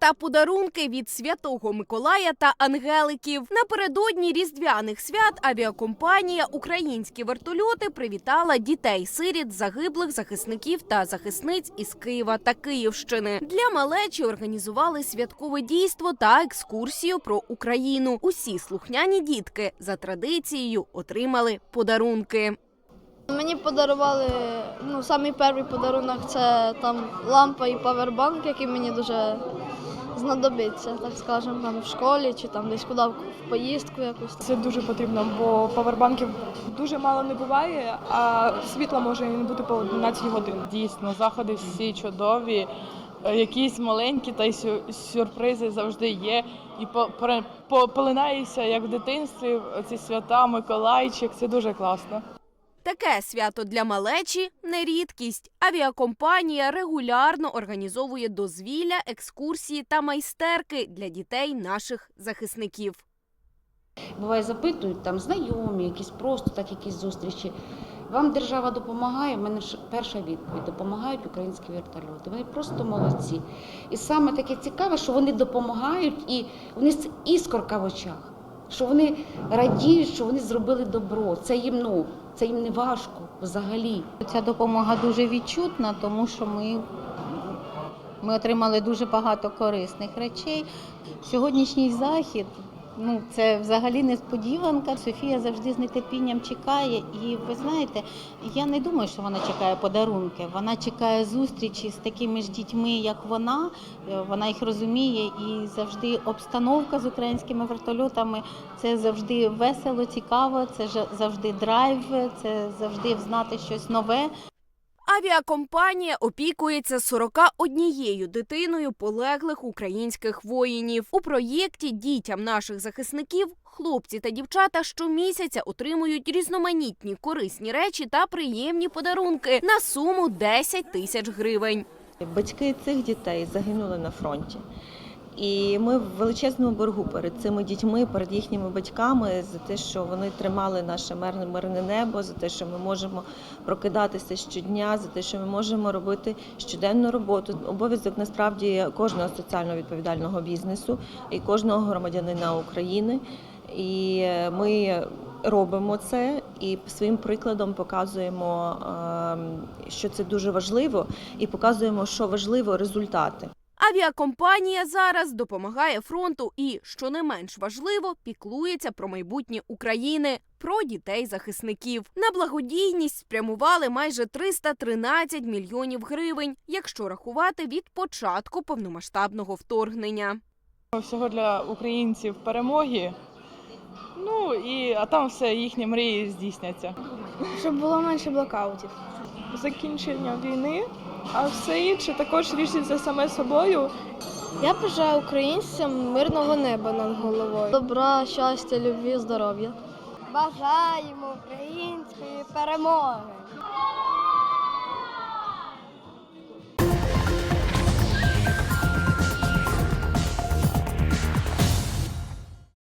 та подарунки від святого Миколая та Ангеликів. Напередодні різдвяних свят авіакомпанія Українські вертольоти привітала дітей-сиріт, загиблих захисників та захисниць із Києва та Київщини. Для малечі організували святкове дійство та екскурсію про Україну. Усі слухняні дітки за традицією отримали подарунки. Мені подарували ну, самий перший подарунок це там лампа і павербанк, який мені дуже знадобиться, так скажемо, там в школі чи там десь куди в поїздку якусь. Це дуже потрібно, бо павербанків дуже мало не буває, а світла може не бути по 11 годин. Дійсно, заходи всі чудові. Якісь маленькі та й сю- сюрпризи завжди є. І по, пере- як в дитинстві, ці свята, Миколайчик. Це дуже класно. Таке свято для малечі не рідкість. Авіакомпанія регулярно організовує дозвілля, екскурсії та майстерки для дітей наших захисників. Буває, запитують там знайомі, якісь просто так якісь зустрічі. Вам держава допомагає. У мене перша відповідь допомагають українські вертольоти. Вони просто молодці. І саме таке цікаве, що вони допомагають, і вони з іскорка в очах, що вони радіють, що вони зробили добро. Це їм ну це їм не важко взагалі. Ця допомога дуже відчутна, тому що ми, ми отримали дуже багато корисних речей. Сьогоднішній захід. Ну, це взагалі несподіванка. Софія завжди з нетерпінням чекає. І ви знаєте, я не думаю, що вона чекає подарунки. Вона чекає зустрічі з такими ж дітьми, як вона. Е, Вона їх розуміє, і завжди обстановка з українськими вертольотами це завжди весело, цікаво, це завжди драйв, це завжди знати щось нове. Авіакомпанія опікується 41 дитиною полеглих українських воїнів. У проєкті дітям наших захисників хлопці та дівчата щомісяця отримують різноманітні корисні речі та приємні подарунки на суму 10 тисяч гривень. Батьки цих дітей загинули на фронті. І ми в величезному боргу перед цими дітьми, перед їхніми батьками за те, що вони тримали наше мирне мирне небо, за те, що ми можемо прокидатися щодня, за те, що ми можемо робити щоденну роботу. Обов'язок насправді кожного соціально відповідального бізнесу і кожного громадянина України. І ми робимо це і своїм прикладом показуємо, ем, що це дуже важливо, і показуємо, що важливо результати. Авіакомпанія зараз допомагає фронту і, що не менш важливо, піклується про майбутнє України, про дітей захисників. На благодійність спрямували майже 313 мільйонів гривень, якщо рахувати від початку повномасштабного вторгнення. Всього для українців перемоги. Ну і а там все їхні мрії здійсняться. Щоб було менше блокаутів. Закінчення війни, а все інше також рішиться саме собою. Я бажаю українцям мирного неба над головою. Добра, щастя, любві, здоров'я. Бажаємо української перемоги.